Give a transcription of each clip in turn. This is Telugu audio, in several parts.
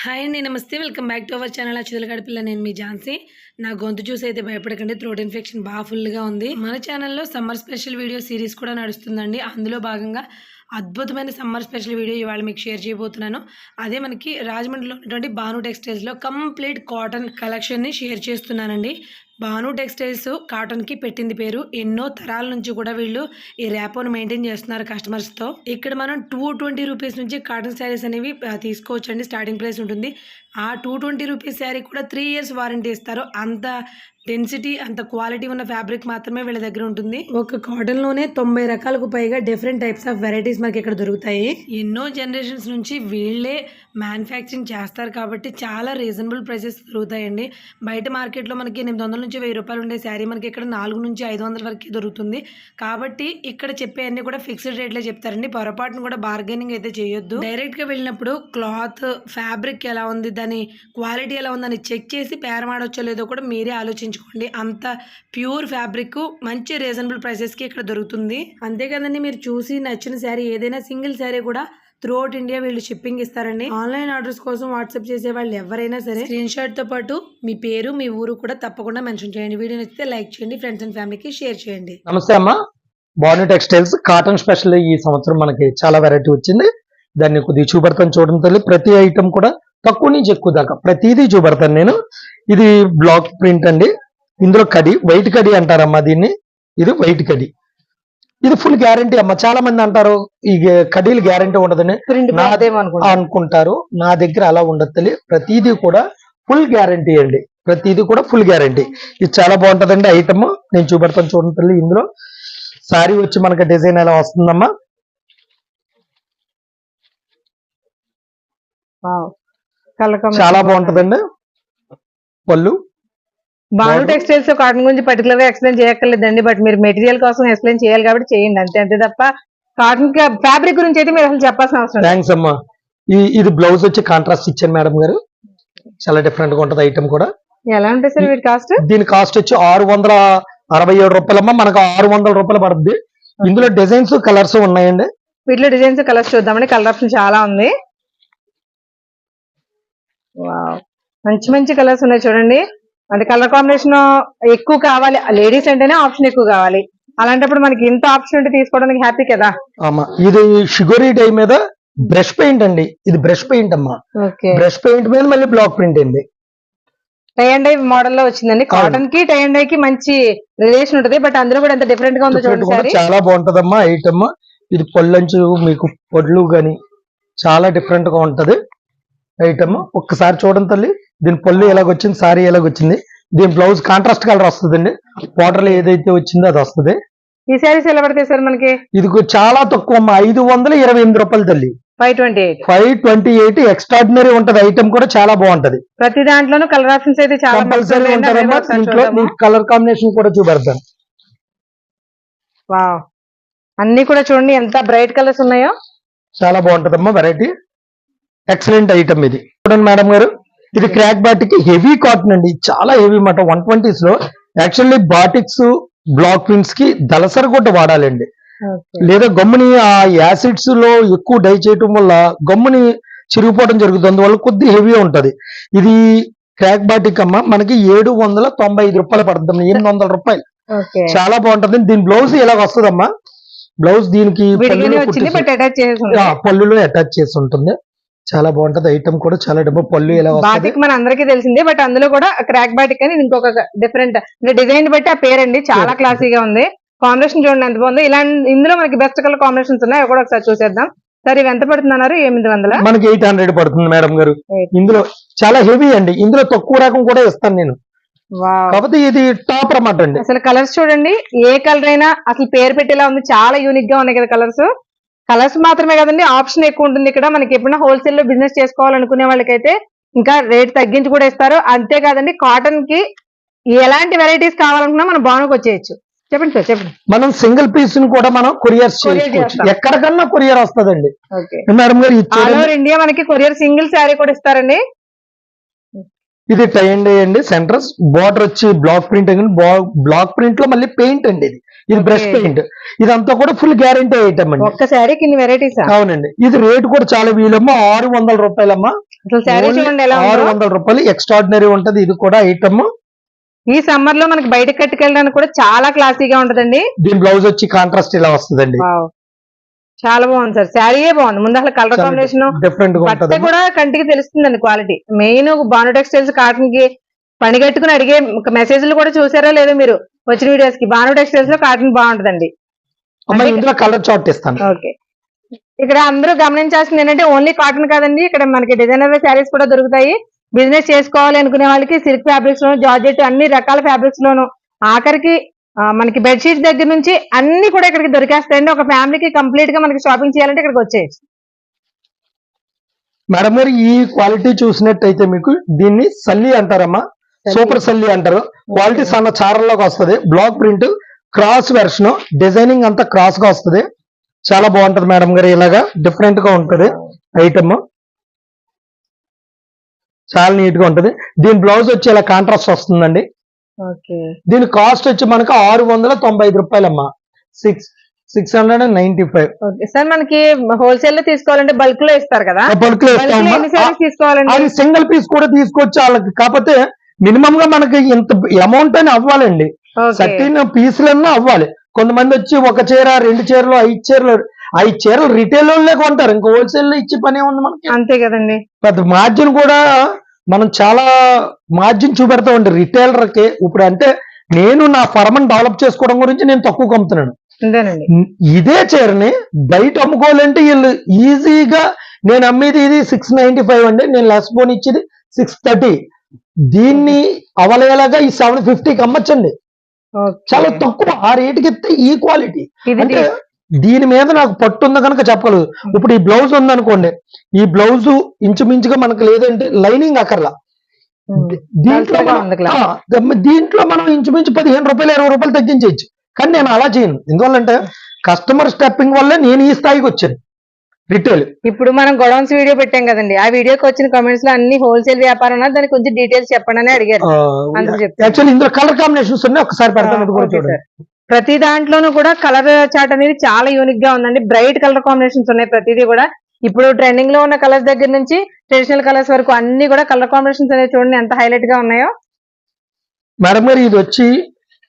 హాయ్ అండి నమస్తే. Welcome back to our channel. అచ్చుదల గడిపిల్ల నేను మీ ఝాన్సీ. నా గొంతు చూసి అయితే భయపడకండి థ్రోట్ ఇన్ఫెక్షన్ బాగా ఫుల్గా ఉంది. మన ఛానల్లో సమ్మర్ స్పెషల్ వీడియో సిరీస్ కూడా నడుస్తుందండి. అందులో భాగంగా అద్భుతమైన సమ్మర్ స్పెషల్ వీడియో ఇవాళ మీకు షేర్ చేయబోతున్నాను. అదే మనకి రాజమండ్రిలో ఉన్నటువంటి భాను టెక్స్టైల్స్లో కంప్లీట్ కాటన్ కలెక్షన్ని షేర్ చేస్తున్నానండి. భాను టెక్స్టైల్స్ కాటన్కి పెట్టింది పేరు. ఎన్నో తరాల నుంచి కూడా వీళ్ళు ఈ ర్యాపోను మెయింటైన్ చేస్తున్నారు కస్టమర్స్తో. ఇక్కడ మనం టూ ట్వంటీ రూపీస్ నుంచి కాటన్ శారీస్ అనేవి తీసుకోవచ్చండి. స్టార్టింగ్ ప్రైస్ ఉంటుంది. ఆ టూ ట్వంటీ రూపీస్ శారీ కూడా త్రీ ఇయర్స్ వారంటీ ఇస్తారు. అంత డెన్సిటీ అంత క్వాలిటీ ఉన్న ఫ్యాబ్రిక్ మాత్రమే వీళ్ళ దగ్గర ఉంటుంది. ఒక కాటన్లోనే తొంభై రకాలకు పైగా డిఫరెంట్ టైప్స్ ఆఫ్ వెరైటీస్ మనకి ఇక్కడ దొరుకుతాయి. ఎన్నో జనరేషన్స్ నుంచి వీళ్ళే మ్యానుఫ్యాక్చరింగ్ చేస్తారు కాబట్టి చాలా రీజనబుల్ ప్రైసెస్ దొరుకుతాయండి. బయట మార్కెట్లో మనకి ఎనిమిది వందల నుంచి వెయ్యి రూపాయలు ఉండే శారీ మనకి ఇక్కడ నాలుగు నుంచి ఐదు వందల వరకు దొరుకుతుంది. కాబట్టి ఇక్కడ చెప్పే అన్ని కూడా ఫిక్స్డ్ రేట్లే చెప్తారండి. పొరపాటును కూడా బార్గెనింగ్ అయితే చేయొద్దు. డైరెక్ట్గా వెళ్ళినప్పుడు క్లాత్ ఫ్యాబ్రిక్ ఎలా ఉంది దాని క్వాలిటీ ఎలా ఉందని చెక్ చేసి పేరమాడొచ్చో లేదో కూడా మీరే ఆలోచించుకోండి. అంత ప్యూర్ ఫ్యాబ్రిక్ మంచి రీజనబుల్ ప్రైసెస్కి ఇక్కడ దొరుకుతుంది. అంతే కదండి మీరు చూసి నచ్చిన శారీ ఏదైనా సింగిల్ శారీ కూడా త్రూఅవుట్ ఇండియా వీళ్ళు షిప్పింగ్ ఇస్తారండి. ఆన్లైన్ ఆర్డర్స్ కోసం వాట్సాప్ చేసే వాళ్ళు ఎవరైనా సరే స్క్రీన్ షాట్తో పాటు మీ పేరు మీ ఊరు కూడా తప్పకుండా మెన్షన్ చేయండి. వీడియో నచ్చితే లైక్ చేయండి ఫ్రెండ్స్ అండ్ ఫ్యామిలీకి షేర్ చేయండి. నమస్తే అమ్మా. Body textiles. కాటన్ స్పెషల్ ఈ సంవత్సరం మనకి చాలా వెరైటీ వచ్చింది. దాన్ని కొద్దిగా చూపెడతాను చూడడం తల్లి. ప్రతి ఐటమ్ కూడా తక్కువ నుంచి ఎక్కువ దాకా. ప్రతిదీ చూపెడతాను నేను. ఇది బ్లాక్ ప్రింట్ అండి. ఇందులో కడి వైట్ కడి అంటారమ్మా దీన్ని. ఇది వైట్ కడి. ఇది ఫుల్ గ్యారంటీ అమ్మా. చాలా మంది అంటారు ఈ కడీలు గ్యారంటీ ఉండదని. అనుకుంటారు. నా దగ్గర అలా ఉండదు తల్లి. ప్రతిదీ కూడా ఫుల్ గ్యారంటీ అండి. ప్రతిదీ కూడా ఫుల్ గ్యారంటీ. ఇది చాలా బాగుంటదండి ఐటమ్. నేను చూపెడతాను చూడండి తల్లి ఇందులో. సారీ వచ్చి మనకి డిజైన్ ఎలా వస్తుందమ్మా. చాలా బాగుంటదండి. పళ్ళు. బాగుంది. టెక్స్టైల్స్ కాటన్ గురించి పర్టికులర్గా ఎక్స్ప్లెయిన్ చేయక్కర్లేదండి బట్ మీరు మెటీరియల్ కోసం ఎక్స్ప్లెయిన్ చేయాలి కాబట్టి చేయండి అంతే అంతే తప్ప కాటన్ ఫ్యాబ్రిక్ గురించి అయితే మీరు అసలు చెప్పాల్సిన అవసరం. థ్యాంక్స్ అమ్మా. ఈ ఇది బ్లౌజ్ వచ్చి కాంట్రాస్ట్ ఇచ్చాను మేడం గారు. చాలా డిఫరెంట్గా ఉంటది ఐటమ్ కూడా. ఎలా ఉంటుంది సార్ వీటి కాస్ట్ దీని కాస్ట్ వచ్చి ఆరు వందల అరవై ఏడు రూపాయలమ్మా. మనకు ఆరు వందల రూపాయలు పడుతుంది ఇందులో డిజైన్స్ కలర్స్ ఉన్నాయండి. వీటిలో డిజైన్స్ కలర్స్ చూద్దామండి. కలర్ ఆప్షన్ చాలా ఉంది. మంచి మంచి కలర్స్ ఉన్నాయి చూడండి. అంటే కలర్ కాంబినేషన్ ఎక్కువ కావాలి. లేడీస్ అంటేనే ఆప్షన్ ఎక్కువ కావాలి. అలాంటప్పుడు మనకి ఇంత ఆప్షన్ ఉంటే తీసుకోవడానికి హ్యాపీ కదా. ఆమా. ఇది షుగరీ డై మీద బ్రష్ పెయింట్ అండి. ఇది బ్రష్ పెయింట్ అమ్మా. ఓకే. బ్రష్ పెయింట్ మీద మళ్ళీ బ్లాక్ ప్రింట్ అండి టై అండ్ డై మోడల్లో వచ్చిందండి కాటన్కి టై అండ్ డై కి మంచి రిలేషన్ ఉంటుంది. బట్ అందులో కూడా ఎంత డిఫరెంట్గా ఉందో. చూడండి చాలా బాగుంటదమ్మా. ఐటమ్ ఇది పళ్ళంచు మీకు పొడ్లు గాని చాలా డిఫరెంట్గా ఉంటది. ఐటమ్ ఒక్కసారి చూడండి తల్లి. దీని పళ్ళు ఎలాగొచ్చింది సారీ ఎలాగొచ్చింది. దీని బ్లౌజ్ కాంట్రాస్ట్ కలర్ వస్తుందండి. బార్డర్లో ఏదైతే వచ్చిందో అది వస్తుంది. ఈ సారీస్ ఎలా పడతాయి సార్ మనకి? ఇది చాలా తక్కువ అమ్మా. ఐదు వందల ఇరవై ఎనిమిది రూపాయలు తల్లి. Five twenty eight five twenty eight extraordinary ఉంటది. ఐటమ్ కూడా చాలా బాగుంటది. ప్రతి దాంట్లోనూ కలర్ ఆప్షన్స్ అయితే చాలా కంపల్సరీ ఉంటారమ్మా. దీంట్లో మీకు కలర్ కాంబినేషన్ కూడా చూపెడతాను. అన్ని కూడా చూడండి. ఎంత బ్రైట్ కలర్స్ ఉన్నాయో. చాలా బాగుంటదమ్మా వెరైటీ ఎక్సలెంట్ ఐటమ్ ఇది. చూడండి మేడం గారు ఇది క్రాక్ బాటిక్ హెవీ కాటన్ అండి. చాలా హెవీ మాట. వన్ ట్వంటీస్లో యాక్చువల్లీ బాటిక్స్ బ్లాక్ ప్రింట్స్కి దళసర గుడ్డ వాడాలండి. లేదా గమ్ముని ఆ యాసిడ్స్లో ఎక్కువ డై చేయటం వల్ల గమ్ముని చిరిగిపోవడం జరుగుతుంది. అందువల్ల కొద్ది హెవీ ఉంటది. ఇది క్రాక్ బాటిక్ అమ్మ మనకి ఏడు వందల తొంభై ఐదు రూపాయలు పడుతుంది. ఎనిమిది వందల రూపాయలు. చాలా బాగుంటది. దీని బ్లౌజ్ ఇలా వస్తుందమ్మా. బ్లౌజ్ దీనికి పళ్ళులో అటాచ్ చేసి ఉంటుంది. చాలా బాగుంటది. ఐటమ్ కూడా చాలా డబ్బు పళ్ళు ఎలా బాటిక్ మన అందరికీ తెలిసిందే బట్ అందులో కూడా క్రాక్ బాటిక్ అని ఇంకొక డిఫరెంట్ అంటే డిజైన్ బట్టి ఆ పేరండి. చాలా క్లాసీగా ఉంది. కాంబినేషన్ చూడండి ఎంత బాగుంది. ఇలా ఇందులో మనకి బెస్ట్ కలర్ కాంబినేషన్స్ ఉన్నాయి కూడా ఒకసారి చూసేద్దాం. సరే ఇవి ఎంత పడుతుంది అన్నారు? ఎనిమిది వందల? మనకి ఎయిట్ హండ్రెడ్ పడుతుంది మేడం గారు. ఇందులో చాలా హెవీ అండి. ఇందులో తక్కువ రకం కూడా ఇస్తాను నేను. కాకపోతే ఇది టాప్ అన్నమాట అండి. అసలు కలర్స్ చూడండి ఏ కలర్ అయినా అసలు పేరు పెట్టేలా ఉంది. చాలా యూనిక్గా ఉన్నాయి కదా కలర్స్ కలర్స్ మాత్రమే కదండి ఆప్షన్ ఎక్కువ ఉంటుంది ఇక్కడ. మనకి ఎప్పుడైనా హోల్సేల్లో బిజినెస్ చేసుకోవాలనుకునే వాళ్ళకైతే ఇంకా రేట్ తగ్గించి కూడా ఇస్తారు. అంతేకాదండి కాటన్కి ఎలాంటి వెరైటీస్ కావాలనుకున్నా మనం బాగుకు వచ్చేయచ్చు. చెప్పండి సార్ చెప్పండి. మనం సింగిల్ పీస్ని కూడా మనం కొరియర్. ఎక్కడికన్నా కొరియర్ వస్తుందండి. మేడం గారు ఆల్. ఓవర్ ఇండియా మనకి కొరియర్ సింగిల్ శారీ కూడా ఇస్తారండి. ఇది టై అండ్ సెంటర్స్ బార్డర్ వచ్చి బ్లాక్ ప్రింట్ బ్లాక్ ప్రింట్లో మళ్ళీ పెయింట్ అండి ఇది. ఇది బ్రష్. పెయింట్. ఇదంతా కూడా ఫుల్ గ్యారంటీ ఐటమ్ అండి. ఒక్క శారీకి ఇన్ని వెరైటీస్ అవునండి. ఇది రేట్ కూడా చాలా వీలమ్మా. ఆరు వందల రూపాయలమ్మా. ఆరు వందల రూపాయలు ఎక్స్ట్రాడినరీ ఉంటది. ఇది కూడా ఐటమ్. ఈ సమ్మర్లో మనకి బయటకు కట్టుకెళ్ళడానికి కూడా చాలా క్లాసీగా ఉంటదండి. దీని బ్లౌజ్ వచ్చి కాంట్రాస్ట్ ఇలా వస్తుందండి. చాలా బాగుంది సార్. శారీయే బాగుంది. ముందు అసలు కలర్ కాంబినేషన్ డిఫరెంట్గా బట్ట ఉంటది. కూడా కంటికి తెలుస్తుందండి క్వాలిటీ మెయిన్ బాను టెక్స్టైల్స్ కాటన్కి పని కట్టుకుని అడిగే మెసేజ్లు కూడా చూసారో లేదో మీరు? వచ్చిన వీడియోస్కి. బాను టెక్స్టైల్స్లో కాటన్ బాగుంటదండి. ఇందులో కలర్ చార్ట్ ఇస్తాను. ఓకే. ఇక్కడ అందరూ గమనించాల్సింది ఏంటంటే ఓన్లీ కాటన్ కాదండి. ఇక్కడ మనకి డిజైనర్ శారీస్ కూడా దొరుకుతాయి. బిజినెస్ చేసుకోవాలి అనుకునే వాళ్ళకి సిల్క్ ఫ్యాబ్రిక్స్ లోను జార్జెట్ అన్ని రకాల ఫ్యాబ్రిక్స్ లోను ఆఖరికి మనకి బెడ్షీట్స్ దగ్గర నుంచి అన్ని కూడా ఇక్కడికి దొరికేస్తాయండి. ఒక ఫ్యామిలీకి కంప్లీట్గా మనకి షాపింగ్ చేయాలంటే ఇక్కడికి వచ్చేయచ్చు. మేడం గారు ఈ క్వాలిటీ చూసినట్టయితే మీకు దీన్ని సల్లి అంటారమ్మా. సూపర్ సల్లి అంటారు. క్వాలిటీ సన్న చారల్లోకి వస్తది. Block print cross version designing అంతా క్రాస్గా వస్తది. చాలా బాగుంటది మేడం గారు ఇలాగా డిఫరెంట్గా ఉంటది ఐటమ్. చాలా నీట్గా ఉంటది. దీని బ్లౌజ్ వచ్చి ఇలా కాంట్రాస్ట్ వస్తుందండి. ఓకే. దీని కాస్ట్ వచ్చి మనకు ఆరు వందల తొంభై ఐదు రూపాయలమ్మా. Six six hundred and ninety five okay. Sir మనకి హోల్సేల్లో తీసుకోవాలంటే బల్క్లో ఇస్తారు కదా? బల్క్లో అది సింగిల్ పీస్ కూడా తీసుకొచ్చి వాళ్ళకి కాకపోతే మినిమం గా మనకి ఇంత అమౌంట్ అని అవ్వాలండి. సర్టీన్ పీసులన్నా అవ్వాలి. కొంతమంది వచ్చి ఒక చీర రెండు చీరలు ఐదు చీరలు ఐదు చీరలు రిటైల్ వాళ్ళే కొంటారు. ఇంకా హోల్సేల్లో ఇచ్చే పని ఉంది మనకి. అంతే కదండి. పెద్ద మార్జిన్ కూడా మనం చాలా మార్జిన్ చూపెడతామండి రిటైలర్కి ఇప్పుడు అంటే నేను నా ఫర్మన్ డెవలప్ చేసుకోవడం గురించి నేను తక్కువ అమ్ముతున్నాను అంతేనండి. ఇదే చీరని బయట అమ్ముకోవాలంటే వీళ్ళు ఈజీగా నేను అమ్మేది ఇది సిక్స్ నైన్టీ ఫైవ్ అండి. నేను లెస్ బోన్ ఇచ్చేది సిక్స్ థర్టీ దీన్ని అవలేలాగా ఈ సెవెన్ ఫిఫ్టీకి అమ్మచ్చండి. చాలా తక్కువ ఆ రేటుకి ఇస్తే ఈ క్వాలిటీ అంటే దీని మీద నాకు పట్టు ఉంది కనుక చెప్పగలదు ఇప్పుడు ఈ బ్లౌజ్ ఉందనుకోండి ఈ బ్లౌజ్ ఇంచుమించుగా మనకు లేదంటే లైనింగ్ అక్కర్లా. దీంట్లో దీంట్లో మనం ఇంచుమించు పదిహేను రూపాయలు ఇరవై రూపాయలు తగ్గించవచ్చు కానీ నేను అలా చేయను. ఎందువల్లంటే కస్టమర్ స్టెప్పింగ్ వల్ల నేను ఈ స్థాయికి వచ్చాను. రిటైల్ ఇప్పుడు మనం గొడౌన్స్ వీడియో పెట్టాం కదండి. ఆ వీడియోకి వచ్చిన కామెంట్స్లో అన్ని హోల్సేల్ వ్యాపారం దానికి కొంచెం డీటెయిల్స్ చెప్పండి అని అడిగారు. యాక్చువల్లీ ఇందులో కలర్ కాంబినేషన్స్ ఉన్నాయి. ఒకసారి పెడతాను. ప్రతి దాంట్లోనూ కూడా కలర్ చార్ట్ అనేది చాలా యూనిక్గా ఉందండి. బ్రైట్ కలర్ కాంబినేషన్స్ ఉన్నాయి ప్రతిదీ కూడా. ఇప్పుడు ట్రెండింగ్లో ఉన్న కలర్స్ దగ్గర నుంచి ట్రెడిషనల్ కలర్స్ వరకు అన్ని కూడా కలర్ కాంబినేషన్స్ అనేది చూడండి ఎంత హైలైట్గా ఉన్నాయో. మేడం గారు ఇది వచ్చి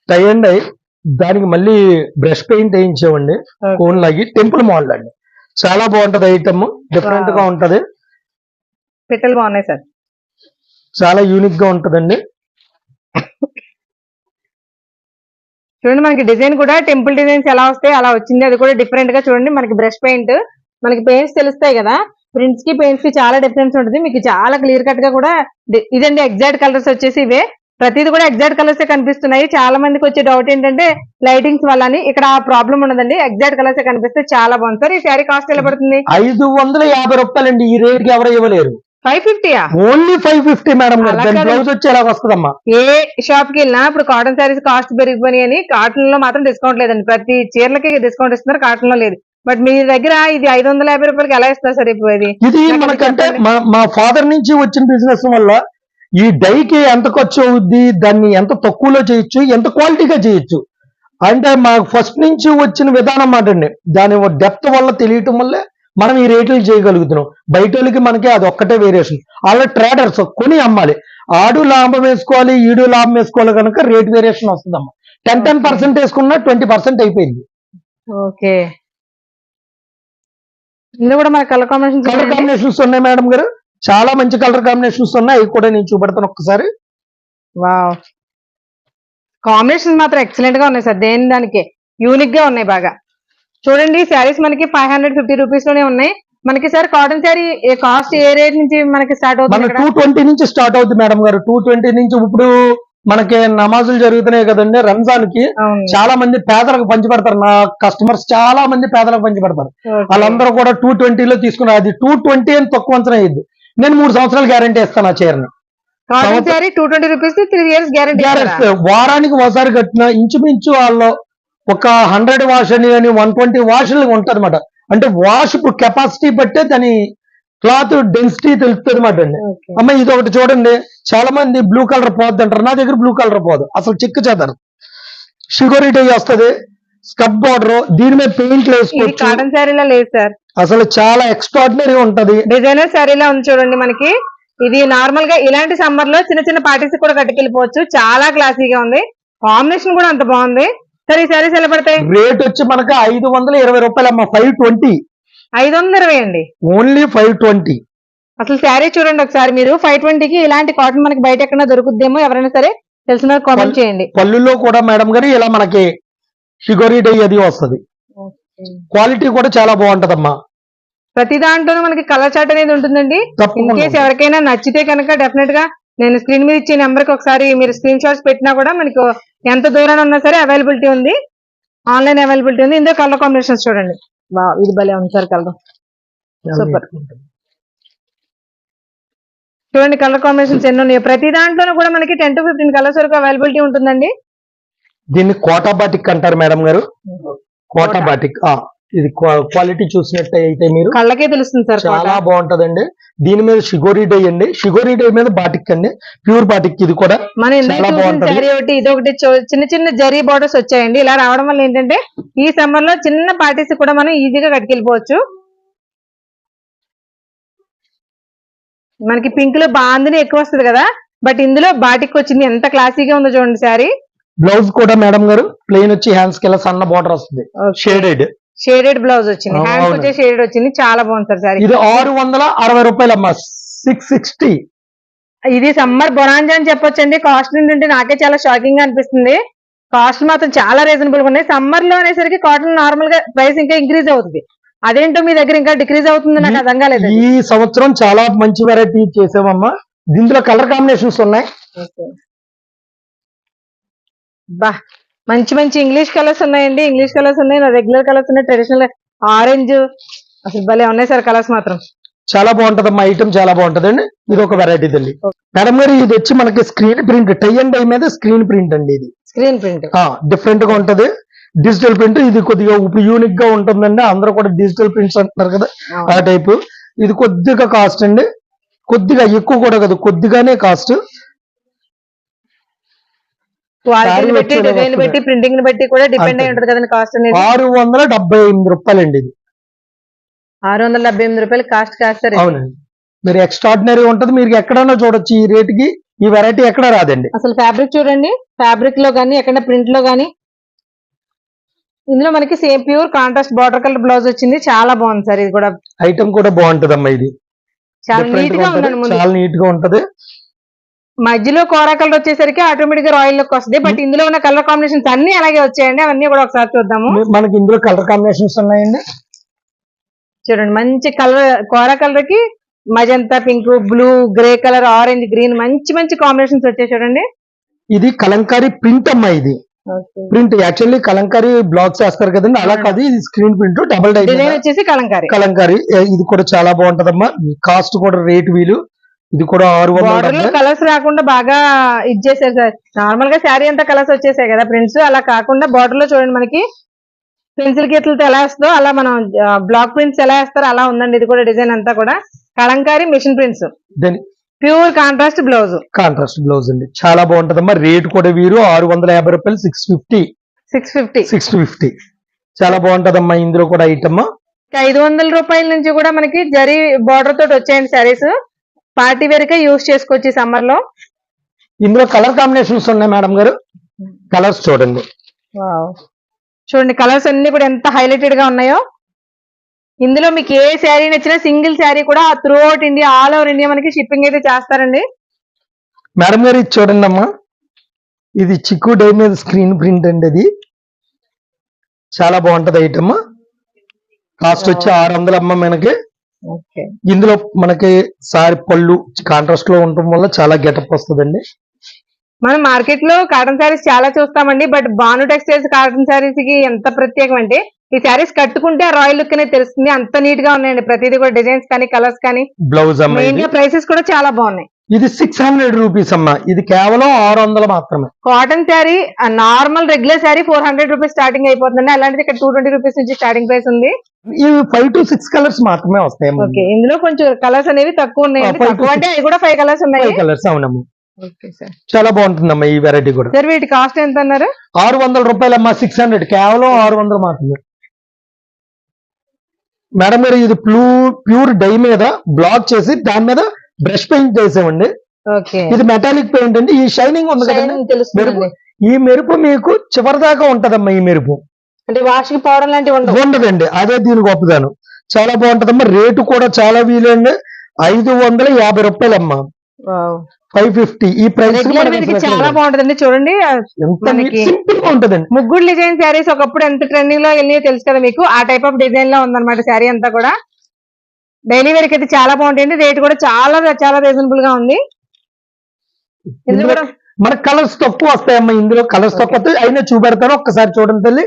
టై అండ్ ఐ దానికి మళ్ళీ బ్రష్ పెయింట్ వేయించామండి కోన్ లాగి టెంపుల్ మోడల్ అండి. చాలా బాగుంటది ఐటమ్ డిఫరెంట్గా. ఉంటది. పెట్టెలు బాగున్నాయి సార్ చాలా యూనిక్గా ఉంటదండి. చూడండి మనకి డిజైన్ కూడా టెంపుల్ డిజైన్స్ ఎలా వస్తాయి అలా వచ్చింది. అది కూడా డిఫరెంట్గా చూడండి. మనకి బ్రష్ పెయింట్ మనకి పెయింట్స్ తెలుస్తాయి కదా. ప్రింట్స్కి పెయింట్స్కి చాలా డిఫరెన్స్ ఉంటుంది. మీకు చాలా క్లియర్ కట్గా కూడా ఇదండి ఎగ్జాక్ట్ కలర్స్ వచ్చేసి ఇవే. ప్రతిది కూడా ఎగ్జాక్ట్ కలర్స్ కనిపిస్తున్నాయి. చాలా మందికి వచ్చే డౌట్ ఏంటంటే లైటింగ్స్ వల్ల అని ఇక్కడ ఆ ప్రాబ్లం ఉండదండి ఎగ్జాక్ట్ కలర్స్ కనిపిస్తే చాలా బాగుంది. సార్ ఈ శారీ కాస్ట్ ఎలా పడుతుంది? ఐదు వందల యాభై రూపాయలండి. ఈ రేట్కి ఎవరు ఇవ్వలేరు. Five ఫిఫ్టీయా only five fifty madam. Blouse వచ్చి ఎలా వస్తుందమ్మా? ఏ షాప్కి వెళ్ళినా ఇప్పుడు కాటన్ శారీస్ కాస్ట్ పెరిగిపోయి అని కాటన్లో మాత్రం డిస్కౌంట్ లేదండి. ప్రతి చీరలకి డిస్కౌంట్ ఇస్తున్నారు కాటన్లో లేదు. బట్ మీ దగ్గర ఇది ఐదు వందల యాభై రూపాయలకి ఎలా ఇస్తారు సార్ ఇప్పుడు ఇది ఇది నాకు మనకంటే మా ఫాదర్ నుంచి వచ్చిన బిజినెస్ వల్ల ఈ డైకి ఎంత ఖర్చు అవుద్ది? దాన్ని ఎంత తక్కువలో చేయొచ్చు? ఎంత క్వాలిటీగా చేయొచ్చు? అంటే మాకు ఫస్ట్ నుంచి వచ్చిన విధానం మాట అండి. దాని డెప్త్ వల్ల తెలియటం వల్లే మనం ఈ రేట్లు చేయగలుగుతున్నాం. బయట వాళ్ళకి మనకి అది ఒక్కటే వేరియేషన్. అలా ట్రేడర్స్ కొని అమ్మాలి. ఆడు లాభం వేసుకోవాలి ఈడు లాభం వేసుకోవాలి కనుక రేట్ వేరియేషన్ వస్తుందమ్మా. టెన్ టెన్ పర్సెంట్ వేసుకున్నా ట్వంటీ పర్సెంట్ అయిపోయింది. ఓకే. ఇందులో కూడా మన కలర్ కలర్ కాంబినేషన్ కాంబినేషన్స్ ఉన్నాయి మేడం గారు. చాలా మంచి కలర్ కాంబినేషన్స్ ఉన్నాయి. అవి కూడా నేను చూపెడతాను ఒక్కసారి. వావ్. కాంబినేషన్ మాత్రం ఎక్సలెంట్గా ఉన్నాయి సార్. దేని దానికి? యూనిక్గా ఉన్నాయి బాగా. చూడండి శారీస్ మనకి ఫైవ్ హండ్రెడ్ ఫిఫ్టీ రూపీస్లోనే ఉన్నాయి. మనకి సార్ కాటన్ శారీ కాస్ట్ ఏ రేట్ నుంచి మనకి స్టార్ట్ అవుతుంది? టూ ట్వంటీ నుంచి స్టార్ట్ అవుతుంది మేడం గారు. టూ ట్వంటీ నుంచి ఇప్పుడు మనకి నమాజులు జరుగుతున్నాయి కదండి రంజాన్కి. చాలా మంది పేదలకు పంచిపెడతారు నా కస్టమర్స్ చాలా మంది పేదలకు పంచిపెడతారు. వాళ్ళందరూ కూడా టూ లో తీసుకున్నారు. అది టూ ట్వంటీ అని తక్కువ అంచనా అయ్యింది నేను మూడు సంవత్సరాలు గ్యారంటీ ఇస్తాను ఆ చీరని వారానికి ఒకసారి కట్టిన ఇంచుమించు వాళ్ళు ఒక హండ్రెడ్ వాష్ అని అని వన్ ట్వంటీ వాష్లు ఉంటుంది అనమాట అంటే వాష్ కెపాసిటీ బట్టే దాని క్లాత్ డెన్సిటీ తెలుస్తుంది అనమాట అండి అమ్మ ఇది ఒకటి చూడండి. చాలా మంది బ్లూ కలర్ పోద్ది అంటారు. నా దగ్గర బ్లూ కలర్ పోదు. అసలు చిక్కు చేద్దరు షుగర్ ఇట్ వస్తుంది. స్కబ్ బార్డర్ దీని మీద పెయింట్ ఇది వేసుకోవచ్చు. కాటన్ శారీలా లేదు సార్. అసలు చాలా ఎక్స్ట్రాడినరీ ఉంటది. డిజైనర్ శారీలా ఉంది చూడండి మనకి. ఇది నార్మల్గా ఇలాంటి సమ్మర్లో చిన్న చిన్న పార్టీస్ కూడా కట్టుకెళ్ళిపోవచ్చు. చాలా క్లాసీగా ఉంది. కాంబినేషన్ కూడా అంత బాగుంది. సరే ఈ శారీస్ ఎలా పడతాయి? రేట్ వచ్చి మనకి ఐదు వందల ఇరవై రూపాయలు అమ్మ ఫైవ్ ట్వంటీ ఐదు వందల ఇరవై అండి. ఓన్లీ ఫైవ్ ట్వంటీ అసలు శారీ చూడండి ఒకసారి మీరు. ఫైవ్ ట్వంటీకి ఇలాంటి కాటన్ మనకి బయట ఎక్కడ దొరుకుద్దేమో ఎవరైనా సరే తెలిసిన కామెంట్ చేయండి. పళ్ళులో కూడా మేడం గారు ఇలా మనకి షుగరీ డై అది వస్తది. క్వాలిటీ కూడా చాలా బాగుంటదమ్మా. ప్రతి దాంట్లోనూ మనకి కలర్ చార్ట్ అనేది ఉంటుందండి. ఇన్ కేసు ఎవరికైనా నచ్చితే కనుక డెఫినెట్గా నేను స్క్రీన్ మీద ఇచ్చే నెంబర్కి ఒకసారి మీరు స్క్రీన్ షాట్స్ పెట్టినా కూడా మనకు ఎంత దూరాన్ని ఉన్నా సరే అవైలబిలిటీ ఉంది. ఆన్లైన్ అవైలబిలిటీ ఉంది. ఇందులో కలర్ కాంబినేషన్స్ చూడండి. ఇది భలే ఉంది. సార్ కలర్ సూపర్ చూడండి కలర్ కాంబినేషన్స్ ఎన్ని ఉన్నాయి. ప్రతి దాంట్లోనూ కూడా మనకి టెన్ టు ఫిఫ్టీన్ కలర్స్ వరకు అవైలబిలిటీ ఉంటుందండి. దీన్ని కోటా బాటిక్ అంటారు మేడం గారు. కోటా కోటా. బాటిక్ ఇది క్వాలిటీ చూసినట్టు అయితే మీరు కళ్ళకే తెలుస్తుంది సార్ చాలా బాగుంటదండి. దీని మీద షిగోరి డై అండి. షిగోరి డై మీద బాటిక్ అండి. ప్యూర్ బాటిక్ ఇది కూడా. మన చాలా బాగుంటది. ఇది ఒకటి చిన్న చిన్న జరీ బార్డర్స్ వచ్చాయండి. ఇలా రావడం వల్ల ఏంటంటే ఈ సమ్మర్లో చిన్న పార్టీస్ కూడా మనం ఈజీగా కట్టుకెళ్ళిపోవచ్చు. మనకి పింక్లో బాందిని ఎక్కువ వస్తుంది కదా. బట్ ఇందులో బాటిక్ వచ్చింది. ఎంత క్లాసీగా ఉందో చూడండి శారీ బ్లౌజ్ కూడా మేడం గారు ప్లెయిన్ వచ్చి హ్యాండ్స్కి ఇలా సన్న బార్డర్ వస్తుంది. షేడెడ్ షేడెడ్ బ్లౌజ్ వచ్చింది. హ్యాండ్స్. వచ్చే షేడెడ్ వచ్చింది. చాలా బాగుంది సార్ ఇది ఆరు వందల అరవై రూపాయలు అమ్మా సిక్స్ సిక్స్టీ ఇది సమ్మర్ బొరాంజా అని చెప్పొచ్చండి. కాస్ట్ ఏంటంటే నాకే చాలా షాకింగ్గా అనిపిస్తుంది. కాస్ట్ మాత్రం చాలా రీజనబుల్గా ఉన్నాయి. సమ్మర్లో అనేసరికి కాటన్ నార్మల్గా ప్రైస్ ఇంకా ఇంక్రీజ్ అవుతుంది. అదేంటో మీ దగ్గర ఇంకా డిక్రీజ్ అవుతుంది నాకు అర్థం కాలేదు. ఈ సంవత్సరం చాలా మంచి వెరైటీ చేసామమ్మా. దీంట్లో కలర్ కాంబినేషన్స్ ఉన్నాయి. బా. మంచి మంచి ఇంగ్లీష్ కలర్స్ ఉన్నాయండి. ఇంగ్లీష్ కలర్స్ ఉన్నాయి. రెగ్యులర్ కలర్స్ ఉన్నాయి. ట్రెడిషనల్ ఆరెంజ్ అసలు భలే ఉన్నాయి సార్ కలర్స్ మాత్రం. చాలా బాగుంటదమ్మా. ఐటమ్ చాలా బాగుంటదండి. ఇది ఒక వెరైటీ తల్లి మేడం గారు ఇది వచ్చి మనకి screen print tie and dye మీద స్క్రీన్ ప్రింట్ అండి ఇది. స్క్రీన్ ప్రింట్ డిఫరెంట్గా ఉంటది. డిజిటల్ ప్రింట్ ఇది కొద్దిగా ఇప్పుడు యూనిక్గా ఉంటుందండి. అందరూ కూడా డిజిటల్ ప్రింట్స్ అంటున్నారు కదా. ఆ టైప్ ఇది కొద్దిగా కాస్ట్ అండి. కొద్దిగా ఎక్కువ కూడా కదా. కొద్దిగానే కాస్ట్ క్వాలిటీని బట్టి డిజైన్. బట్టి ప్రింటింగ్ని బట్టి కూడా డిపెండ్ అయి. ఉంటుంది కదండి కాస్ట్ అనేది. ఆరు వందల డెబ్బై ఎనిమిది రూపాయలు అండి ఇది. ఆరు వందల డెబ్బై ఎనిమిది రూపాయలు కాస్ట్ కాస్తారు అవునండి. మీరు ఎక్స్ట్రాడినరీ ఉంటది. మీరు ఎక్కడైనా చూడొచ్చు ఈ రేటుకి. ఈ వెరైటీ ఎక్కడ రాదండి. అసలు ఫ్యాబ్రిక్ చూడండి. ఫ్యాబ్రిక్లో గానీ ఎక్కడ ప్రింట్లో గానీ. ఇందులో మనకి same pure contrast border colour blouse వచ్చింది. చాలా బాగుంది సార్ ఇది కూడా. ఐటమ్ కూడా బాగుంటదమ్మా ఇది. చాలా నీట్గా గా ఉంటది. మధ్యలో కోరా కలర్ వచ్చేసరికి ఆటోమేటిక్గా రాయల్ లుక్ వస్తుంది. బట్ ఇందులో ఉన్న కలర్ కాంబినేషన్స్ అన్ని అలాగే వచ్చాయండి. అవన్నీ కూడా ఒకసారి చూద్దాము. మనకి ఇందులో కలర్ కాంబినేషన్స్ ఉన్నాయండి. చూడండి మంచి కలర్ కోరా కలర్కి magenta pink blue grey colour orange green మంచి మంచి కాంబినేషన్స్ వచ్చాయి చూడండి. ఇది కలంకారీ ప్రింట్ అమ్మా ఇది. ప్రింట్ యాక్చువల్లీ కలంకారీ బ్లాక్స్ వేస్తారు కదండి. అలా అవును. కాదు ఇది screen print double dye design వచ్చేసి కలంకారీ. కలంకారీ. ఇది కూడా చాలా బాగుంటదమ్మా. కాస్ట్ కూడా రేట్ వీలు. ఇది కూడా ఆరు వందల బార్డర్లో డెబ్బై. కలర్స్ రాకుండా బాగా ఇది చేశారు సార్. నార్మల్గా శారీ అంతా కలర్స్ వచ్చేసాయి కదా ప్రింట్స్ అలా కాకుండా బార్డర్లో చూడండి మనకి. పెన్సిల్ గీతలతో ఎలా వస్తుందో అలా మనం బ్లాక్ ప్రింట్స్ ఎలా వేస్తారో అలా ఉందండి. ఇది కూడా డిజైన్ అంతా కూడా. Kalamkari machine prints pure contrast blouse contrast blouse అండి. చాలా బాగుంటదమ్మా. రేట్ కూడా వీరు ఆరు వందల యాభై రూపాయలు six fifty six fifty six fifty చాలా బాగుంటదమ్మా ఇందులో కూడా ఐటమ్ ఐదు వందల రూపాయల నుంచి కూడా మనకి జరీ బార్డర్ తోటి వచ్చాయండి సారీస్ పార్టీ వేర్ కే యూస్ చేసుకోవచ్చు సమ్మర్లో? ఇందులో కలర్ కాంబినేషన్స్ ఉన్నాయి మేడం గారు. కలర్స్ చూడండి. చూడండి కలర్స్ అన్ని కూడా ఎంత హైలైటెడ్గా ఉన్నాయో. ఇందులో మీకు ఏ శారీ నచ్చినా సింగిల్ శారీ కూడా throughout India all over India మనకి షిప్పింగ్ అయితే చేస్తారండి. మేడం గారు ఇది చూడండి అమ్మా. ఇది చిక్కు డై మీద స్క్రీన్ ప్రింట్ అండి ఇది చాలా బాగుంటది ఐటమ్ కాస్ట్ వచ్చి ఆరు వందలు అమ్మ మనకి. ఇందులో మనకి సారి పళ్ళు కాంట్రాస్ట్లో ఉండటం వల్ల చాలా గెటప్ వస్తుందండి. మనం మార్కెట్లో కాటన్ శారీస్ చాలా చూస్తామండి బట్ బాను టెక్స్టైల్స్ కాటన్ శారీస్కి ఎంత ప్రత్యేకం అంటే ఈ శారీస్ కట్టుకుంటే ఆ రాయల్ లుక్ అనేది తెలుస్తుంది. అంత నీట్గా ఉన్నాయండి. ప్రతిదీ కూడా డిజైన్స్ కానీ కలర్స్ కానీ. బ్లౌజ్ మెయిన్గా ప్రైసెస్ కూడా చాలా బాగున్నాయి. ఇది సిక్స్ హండ్రెడ్ రూపీస్ అమ్మా. ఇది కేవలం ఆరు వందలు మాత్రమే. Cotton sari normal regular sari four hundred rupees starting అయిపోతుంది అలాంటిది ఇక్కడ టూ ట్వంటీ రూపీస్ నుంచి స్టార్టింగ్ ప్రైస్ ఉంది. ఇవి ఫైవ్ టు సిక్స్ కలర్స్ మాత్రమే వస్తాయి ఓకే ఇందులో కొంచెం కలర్స్ అనేవి తక్కువ తక్కువ అంటే అవి కూడా ఫైవ్ కలర్స్ ఉన్నాయి. ఫైవ్ కలర్స్ అవునమ్మా చాలా బాగుంటుందమ్మా ఈ వెరైటీ కూడా. సార్ వీటి కాస్ట్ ఎంత అన్నారు ఆరు వందల రూపాయలమ్మా సిక్స్ హండ్రెడ్ కేవలం ఆరు వందలు మాత్రమే. మేడం గారు ఇది ప్యూర్ ప్యూర్ డై మీద బ్లాక్ చేసి దాని మీద బ్రష్ పెయింట్ చేసామండి ఇది మెటాలిక్ పెయింట్ అండి. ఈ షైనింగ్ ఉంది కదండి. ఈ మెరుపు మీకు చివరి దాకా ఉంటదమ్మా ఈ మెరుపు. అంటే వాష్కి పౌడర్ లాంటివి ఉండవు. ఉండదండి. అదే దీని గొప్పదానం. చాలా బాగుంటదమ్మా. రేటు కూడా చాలా వీలండి ఐదు వందల యాభై రూపాయలమ్మా. Five fifty. ఈ ప్రైస్ చాలా బాగుంటదండి. చూడండి. సింపుల్గా ఉంటదండి. ముగ్గురు డిజైన్ శారీస్ ఒకప్పుడు ఎంత ట్రెండింగ్లో వెళ్ళినాయో తెలుసు కదా మీకు. ఆ టైప్ ఆఫ్ డిజైన్లో ఉందన్నమాట శారీ అంతా కూడా. డైలీ వేర్ అయితే చాలా బాగుంటాయండి. రేట్ కూడా చాలా చాలా రీజనబుల్గా ఉంది. మన కలర్స్ తక్కువ వస్తాయమ్మా ఇందులో. కలర్స్ తక్కువ వస్తాయి అయినా చూపెడతాను. ఒక్కసారి చూడండి తల్లి.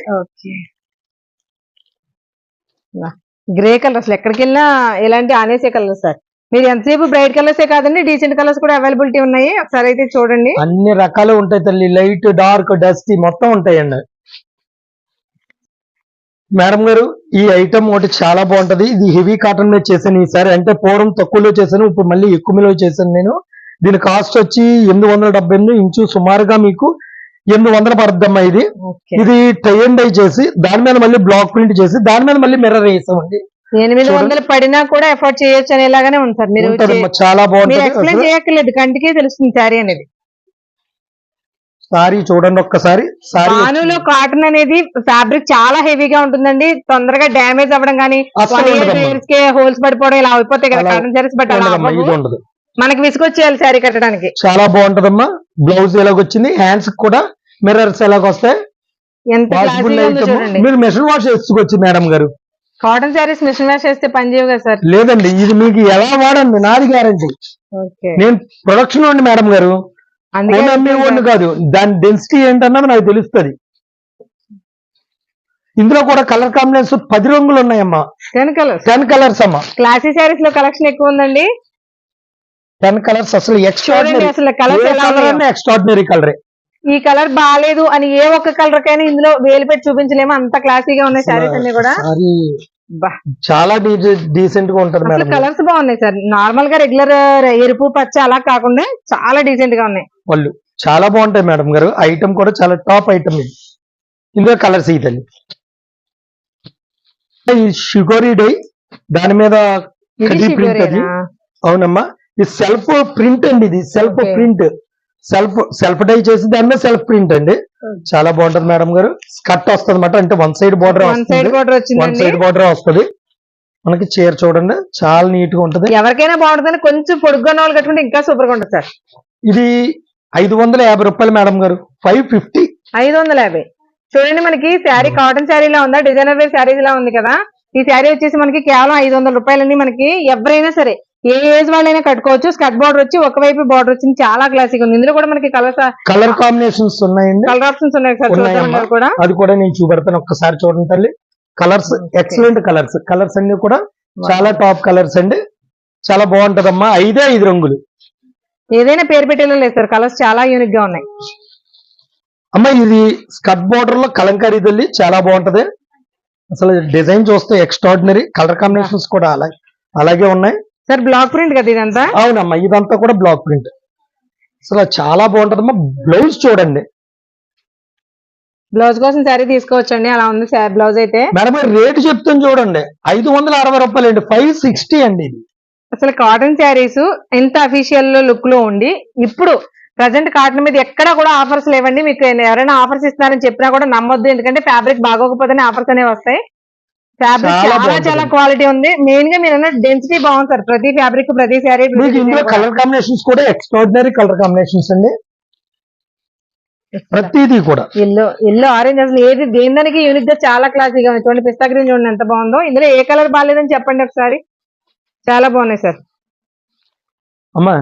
గ్రే కలర్ అసలు ఎక్కడికి వెళ్ళినా ఎలాంటి ఆనేసే కలర్ సార్. మీరు ఎంతసేపు బ్రైట్ కలర్స్ కాదండి డీసెంట్ కలర్స్ కూడా అవైలబిలిటీ ఉన్నాయి. ఒకసారి అయితే చూడండి. అన్ని రకాలు ఉంటాయి తల్లి. లైట్ డార్క్ డస్టీ మొత్తం ఉంటాయండి. మేడం గారు ఈ ఐటమ్ ఒకటి చాలా బాగుంటది. ఇది హెవీ కాటన్ మీద చేశాను ఈసారి. అంటే పూర్వం తక్కువలో చేశాను ఇప్పుడు మళ్ళీ ఎక్కువలో చేశాను నేను. దీని కాస్ట్ వచ్చి ఎనిమిది వందల డెబ్బై ఎనిమిది ఇంచు సుమారుగా మీకు ఎనిమిది వందలు పడుద్దమ్మా ఇది. ఇది టై అండ్ డై చేసి దాని మీద మళ్ళీ బ్లాక్ ప్రింట్ చేసి దాని మీద మళ్ళీ మిర్రర్ వేసామండి. ఎనిమిది. వందలు పడినా కూడా ఎఫోర్డ్ చేయొచ్చు అనేలాగానే ఉంది సార్. మీరు చాలా బాగుంటది. ఎక్స్ప్లెయిన్ చేయక్కర్లేదు కంటికే తెలుస్తుంది శారీ అనేది. సారీ చూడండి ఒక్కసారి. సారీ బానులో కాటన్ అనేది ఫ్యాబ్రిక్ చాలా హెవీగా ఉంటుందండి. తొందరగా డ్యామేజ్ అవ్వడం కానీ హోల్స్ పడిపోవడం ఇలా అయిపోతాయి కదా కాటన్ సారీస్ బట్ అలా మనకి విసుకొచ్చేయాలి శారీ కట్టడానికి. చాలా బాగుంటదమ్మా. బ్లౌజ్ ఎలాగొచ్చింది? హ్యాండ్స్ కూడా మిర్రర్స్ ఎలాగొస్తాయి? ఎంత మీరు మెషిన్ వాష్ చేసుకోవచ్చు మేడం గారు. కాటన్ శారీస్ మిషన్ వాష్ చేస్తే పని చేయవు కదా సార్? లేదండి ఇది మీకు ఎలా వాడండి? నాది గ్యారంటీ నేను ప్రొడక్షన్ ఉండి మేడం గారు. అమ్మే కాదు. దాని డెన్సిటీ ఏంటన్నది నాకు తెలుస్తుంది. ఇందులో కూడా కలర్ కాంబినేషన్ పది రంగులు ఉన్నాయమ్మా. టెన్ కలర్స్ టెన్ కలర్స్ అమ్మా. క్లాసీ శారీస్లో కలెక్షన్ ఎక్కువ ఉందండి. టెన్ కలర్స్ అసలు ఎక్స్ట్రాడినరీ అసలు. ఎక్స్ట్రాడినరీ కలరే ఈ కలర్ బాగాలేదు అని ఏ ఒక్క కలర్ కైనా ఇందులో వేలు పెట్టి చూపించలేము. అంత క్లాసీగా ఉన్నాయి శారీస్ అన్ని కూడా. చాలా డీసెంట్గా ఉంటది మేడం. కలర్స్ బాగున్నాయి సార్. నార్మల్గా రెగ్యులర్ ఎరుపు పచ్చ అలా కాకుండా చాలా డీసెంట్గా ఉన్నాయి. వాళ్ళు చాలా బాగుంటాయి మేడం గారు. ఐటమ్ కూడా చాలా టాప్ ఐటమ్ ఇది. ఇందులో కలర్స్ తల్లి ఈ షుగరీ డై దాని మీద? అవునమ్మా. ఇది సెల్ఫ్ ప్రింట్ అండి ఇది. Self. Print self self dye చేసి దాని మీద సెల్ఫ్ ప్రింట్ అండి. చాలా బాగుంటది మేడం గారు. స్కర్ట్ వస్తుంది అనమాట అంటే one side border one side border వస్తుంది. మనకి చీర చూడండి. చాలా నీట్గా ఉంటది. ఎవరికైనా బాగుంటుందని కొంచెం పొడుగ్గా ఉన్న వాళ్ళు కట్టుకుంటే ఇంకా సూపర్గా ఉంటుంది సార్. ఇది ఐదు వందల యాభై రూపాయలు మేడం గారు. ఫైవ్ ఫిఫ్టీ ఐదు వందల యాభై. చూడండి మనకి శారీ కాటన్ శారీలా ఉందా? డిజైనర్ వేర్ శారీస్ లా ఉంది కదా. ఈ శారీ వచ్చేసి మనకి కేవలం ఐదు వందల రూపాయలని మనకి. ఎవరైనా సరే ఏ ఏజ్ వాళ్ళైనా కట్టుకోవచ్చు. స్కర్ట్ బార్డర్ వచ్చి ఒకవైపు బార్డర్ వచ్చింది. చాలా క్లాసిక్ ఉంది. ఇందులో కూడా మనకి కలర్ కలర్ కాంబినేషన్స్ ఉన్నాయండి. కలర్ ఆప్షన్స్ ఉన్నాయి సార్. కూడా. అది కూడా నేను చూపెడతాను ఒక్కసారి చూడండి తల్లి. కలర్స్. ఎక్సలెంట్ కలర్స్ కలర్స్ అన్ని కూడా చాలా టాప్ కలర్స్ అండి. చాలా బాగుంటదమ్మా. ఐదే ఐదు రంగులు. ఏదైనా పేరు పెట్టేలా లేదు సార్. కలర్స్ చాలా యూనిక్గా ఉన్నాయి. అమ్మ ఇది స్కర్ట్ బార్డర్లో కలంకారీ తల్లి. చాలా బాగుంటది. అసలు డిజైన్ చూస్తే ఎక్స్ట్రాడినరీ కలర్ కాంబినేషన్స్ కూడా అలాగే అలాగే ఉన్నాయి. సార్ బ్లాక్ ప్రింట్ కదా ఇదంతా? అవునమ్మా ఇదంతా కూడా బ్లాక్ ప్రింట్. అసలు చాలా బాగుంటదమ్మా బ్లౌజ్ చూడండి. బ్లౌజ్ కోసం శారీ తీసుకోవచ్చండి అలా ఉంది బ్లౌజ్ అయితే. మేడం రేటు చెప్తాను చూడండి. ఐదు వందల అరవై రూపాయలు అండి ఫైవ్ సిక్స్టీ అండి ఇది. అసలు కాటన్ శారీస్ ఎంత అఫీషియల్ లుక్లో ఉండి ఇప్పుడు ప్రజెంట్ కాటన్ మీద ఎక్కడా కూడా ఆఫర్స్ లేవండి మీకు ఎవరైనా ఆఫర్స్ ఇస్తున్నారని చెప్పినా కూడా నమ్మొద్దు ఎందుకంటే ఫ్యాబ్రిక్ బాగోకపోతేనే ఆఫర్స్ అనేవి వస్తాయి. ఫ్యాబ్రిక్ చాలా చాలా క్వాలిటీ ఉంది. మెయిన్గా మీరు డెన్సిటీ బాగుంది సార్. ప్రతి ఫ్యాబ్రిక్ ప్రతి శారీ ఇందులో కలర్ కాంబినేషన్స్ కూడా. ఎక్స్ట్రాడినరీ కలర్ కాంబినేషన్స్ అండి. ప్రతిదీ కూడా. ఎల్లో ఎల్లో ఆరెంజ్ అసలు ఏది దేని దానికి యూనిక్గా చాలా క్లాసీగా ఉంది. చూడండి పిస్తా గ్రీన్ చూడండి ఎంత బాగుందో. ఇందులో ఏ కలర్ బాగాలేదని చెప్పండి ఒకసారి. చాలా బాగున్నాయి సార్ అమ్మా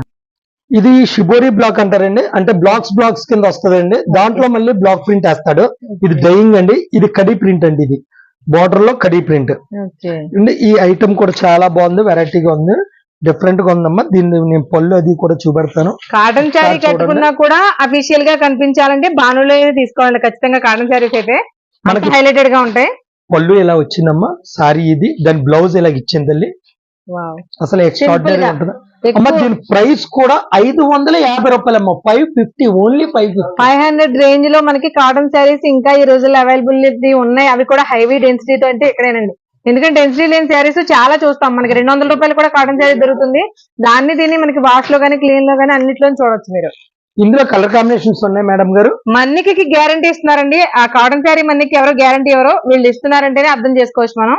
ఇది షిబోరి బ్లాక్ అంటారండి. అంటే బ్లాక్స్ బ్లాక్స్ కింద వస్తుందండి. దాంట్లో మళ్ళీ బ్లాక్ ప్రింట్ వేస్తాడు. ఇది డైయింగ్ అండి. ఇది కడీ ప్రింట్ అండి ఇది. బార్డర్లో కడీ ప్రింట్ ఈ ఐటమ్ కూడా చాలా బాగుంది వెరైటీగా ఉంది. డిఫరెంట్గా ఉందమ్మా. దీన్ని నేను పళ్ళు అది కూడా చూపెడతాను. కాటన్ శారీ. కట్టుకున్నా కూడా అఫీషియల్గా కనిపించాలంటే బానులో తీసుకోవాలి ఖచ్చితంగా కాటన్ శారీస్ అయితే. మనకి హైలైటెడ్గా ఉంటాయి. పళ్ళు ఇలా వచ్చిందమ్మా? సారీ ఇది. దాని బ్లౌజ్ ఇలా ఇచ్చింది తల్లి? అసలు ఎక్స్ట్రాడినరీ. ఉంటుంది? అమ్మ దీని ప్రైస్ కూడా ఐదు వందల యాభై రూపాయలు అమ్మ. Five fifty only five five hundred రేంజ్లో మనకి కాటన్ శారీస్ ఇంకా ఈ రోజుల్లో అవైలబిలిటీ ఉన్నాయి. అవి కూడా హైవీ డెన్సిటీతో అంటే ఇక్కడేనండి. ఎందుకంటే డెన్సిటీ లేని శారీస్ చాలా చూస్తాం. మనకి రెండు వందల రూపాయలు కూడా కాటన్ శారీ దొరుకుతుంది. దాన్ని దీన్ని మనకి వాష్లో గానీ క్లీన్లో గానీ అన్నిట్లో చూడొచ్చు మీరు. ఇందులో కలర్ కాంబినేషన్స్ ఉన్నాయి మేడం గారు? మన్నికి గ్యారంటీ ఇస్తున్నారండి. ఆ కాటన్ శారీ మన్నికి ఎవరో గ్యారంటీ ఎవరో వీళ్ళు ఇస్తున్నారంటేనే అర్థం చేసుకోవచ్చు మనం.